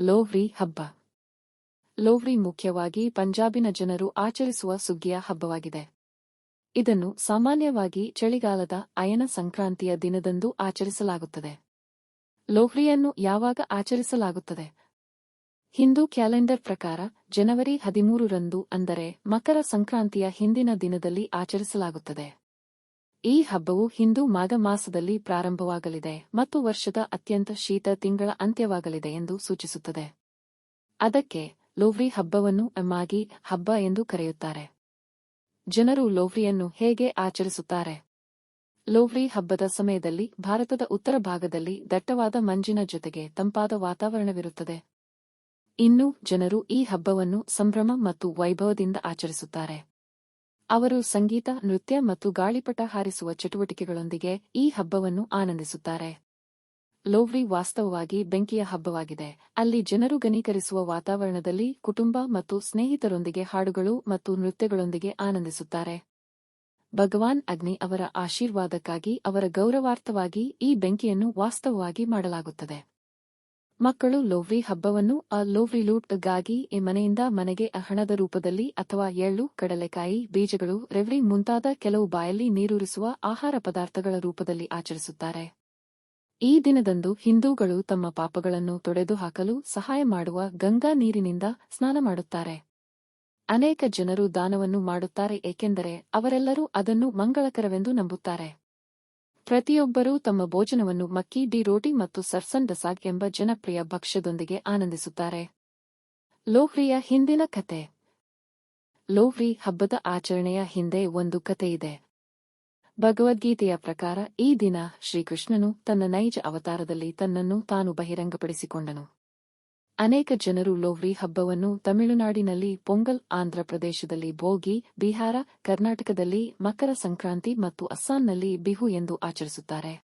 ಲೋಹ್ರಿ ಹಬ್ಬ. ಲೋಹ್ರಿ ಮುಖ್ಯವಾಗಿ ಪಂಜಾಬಿನ ಜನರು ಆಚರಿಸುವ ಸುಗ್ಗಿಯ ಹಬ್ಬವಾಗಿದೆ. ಇದನ್ನು ಸಾಮಾನ್ಯವಾಗಿ ಚಳಿಗಾಲದ ಅಯನ ಸಂಕ್ರಾಂತಿಯ ದಿನದಂದು ಆಚರಿಸಲಾಗುತ್ತದೆ. ಲೋಹ್ರಿಯನ್ನು ಯಾವಾಗ ಆಚರಿಸಲಾಗುತ್ತದೆ? ಹಿಂದೂ ಕ್ಯಾಲೆಂಡರ್ ಪ್ರಕಾರ ಜನವರಿ ಹದಿಮೂರರಂದು ಅಂದರೆ ಮಕರ ಸಂಕ್ರಾಂತಿಯ ಹಿಂದಿನ ದಿನದಲ್ಲಿ ಆಚರಿಸಲಾಗುತ್ತದೆ. ಈ ಹಬ್ಬವು ಹಿಂದೂ ಮಾಘ ಮಾಸದಲ್ಲಿ ಪ್ರಾರಂಭವಾಗಲಿದೆ ಮತ್ತು ವರ್ಷದ ಅತ್ಯಂತ ಶೀತ ತಿಂಗಳ ಅಂತ್ಯವಾಗಲಿದೆ ಎಂದು ಸೂಚಿಸುತ್ತದೆ. ಅದಕ್ಕೆ ಲೋವ್ರಿ ಹಬ್ಬವನ್ನು ಮಾಗಿ ಹಬ್ಬ ಎಂದು ಕರೆಯುತ್ತಾರೆ. ಜನರು ಲೋವ್ರಿಯನ್ನು ಹೇಗೆ ಆಚರಿಸುತ್ತಾರೆ? ಲೋವ್ರಿ ಹಬ್ಬದ ಸಮಯದಲ್ಲಿ ಭಾರತದ ಉತ್ತರ ಭಾಗದಲ್ಲಿ ದಟ್ಟವಾದ ಮಂಜಿನ ಜೊತೆಗೆ ತಂಪಾದ ವಾತಾವರಣವಿರುತ್ತದೆ. ಇನ್ನು ಜನರು ಈ ಹಬ್ಬವನ್ನು ಸಂಭ್ರಮ ಮತ್ತು ವೈಭವದಿಂದ ಆಚರಿಸುತ್ತಾರೆ. ಅವರು ಸಂಗೀತ, ನೃತ್ಯ ಮತ್ತು ಗಾಳಿಪಟ ಹಾರಿಸುವ ಚಟುವಟಿಕೆಗಳೊಂದಿಗೆ ಈ ಹಬ್ಬವನ್ನು ಆನಂದಿಸುತ್ತಾರೆ. ಲೋವ್ರಿ ವಾಸ್ತವವಾಗಿ ಬೆಂಕಿಯ ಹಬ್ಬವಾಗಿದೆ. ಅಲ್ಲಿ ಜನರು ಘನೀಕರಿಸುವ ವಾತಾವರಣದಲ್ಲಿ ಕುಟುಂಬ ಮತ್ತು ಸ್ನೇಹಿತರೊಂದಿಗೆ ಹಾಡುಗಳು ಮತ್ತು ನೃತ್ಯಗಳೊಂದಿಗೆ ಆನಂದಿಸುತ್ತಾರೆ. ಭಗವಾನ್ ಅಗ್ನಿ ಅವರ ಆಶೀರ್ವಾದಕ್ಕಾಗಿ ಅವರ ಗೌರವಾರ್ಥವಾಗಿ ಈ ಬೆಂಕಿಯನ್ನು ವಾಸ್ತವವಾಗಿ ಮಾಡಲಾಗುತ್ತದೆ. ಮಕ್ಕಳು ಲೋವಿ ಹಬ್ಬವನ್ನು ಆ ಲೋವ್ರಿ ಲೂಟ್ಗಾಗಿ ಮನೆಯಿಂದ ಮನೆಗೆ ಹಣದ ರೂಪದಲ್ಲಿ ಅಥವಾ ಎಳ್ಳು, ಕಡಲೆಕಾಯಿ, ಬೀಜಗಳು, ರೆವ್ರಿ ಮುಂತಾದ ಕೆಲವು ಬಾಯಲ್ಲಿ ನೀರೂರಿಸುವ ಆಹಾರ ಪದಾರ್ಥಗಳ ರೂಪದಲ್ಲಿ ಆಚರಿಸುತ್ತಾರೆ. ಈ ದಿನದಂದು ಹಿಂದೂಗಳು ತಮ್ಮ ಪಾಪಗಳನ್ನು ತೊಡೆದುಹಾಕಲು ಸಹಾಯ ಮಾಡುವ ಗಂಗಾ ನೀರಿನಿಂದ ಸ್ನಾನ ಮಾಡುತ್ತಾರೆ. ಅನೇಕ ಜನರು ದಾನವನ್ನು ಮಾಡುತ್ತಾರೆ ಏಕೆಂದರೆ ಅವರೆಲ್ಲರೂ ಅದನ್ನು ಮಂಗಳಕರವೆಂದು ನಂಬುತ್ತಾರೆ. ಪ್ರತಿಯೊಬ್ಬರೂ ತಮ್ಮ ಭೋಜನವನ್ನು ಮಕ್ಕಿ ಡಿ ರೋಟಿ ಮತ್ತು ಸರ್ಸನ್ ಡಸಾಗ್ ಎಂಬ ಜನಪ್ರಿಯ ಭಕ್ಷ್ಯದೊಂದಿಗೆ ಆನಂದಿಸುತ್ತಾರೆ. ಲೋಹ್ರಿಯ ಹಿಂದಿನ ಕತೆ. ಲೋಹ್ರಿ ಹಬ್ಬದ ಆಚರಣೆಯ ಹಿಂದೆ ಒಂದು ಕಥೆಯಿದೆ ಭಗವದ್ಗೀತೆಯ ಪ್ರಕಾರ ಈ ದಿನ ಶ್ರೀಕೃಷ್ಣನು ತನ್ನ ನೈಜ ಅವತಾರದಲ್ಲಿ ತನ್ನನ್ನು ತಾನು ಬಹಿರಂಗಪಡಿಸಿಕೊಂಡನು. ಅನೇಕ ಜನರು ಲೋಹ್ರಿ ಹಬ್ಬವನ್ನು ತಮಿಳುನಾಡಿನಲ್ಲಿ ಪೊಂಗಲ್ ಆಂಧ್ರಪ್ರದೇಶದಲ್ಲಿ ಭೋಗಿ, ಬಿಹಾರ, ಕರ್ನಾಟಕದಲ್ಲಿ ಮಕರ ಸಂಕ್ರಾಂತಿ ಮತ್ತು ಅಸ್ಸಾಂನಲ್ಲಿ ಬಿಹು ಎಂದು ಆಚರಿಸುತ್ತಾರೆ.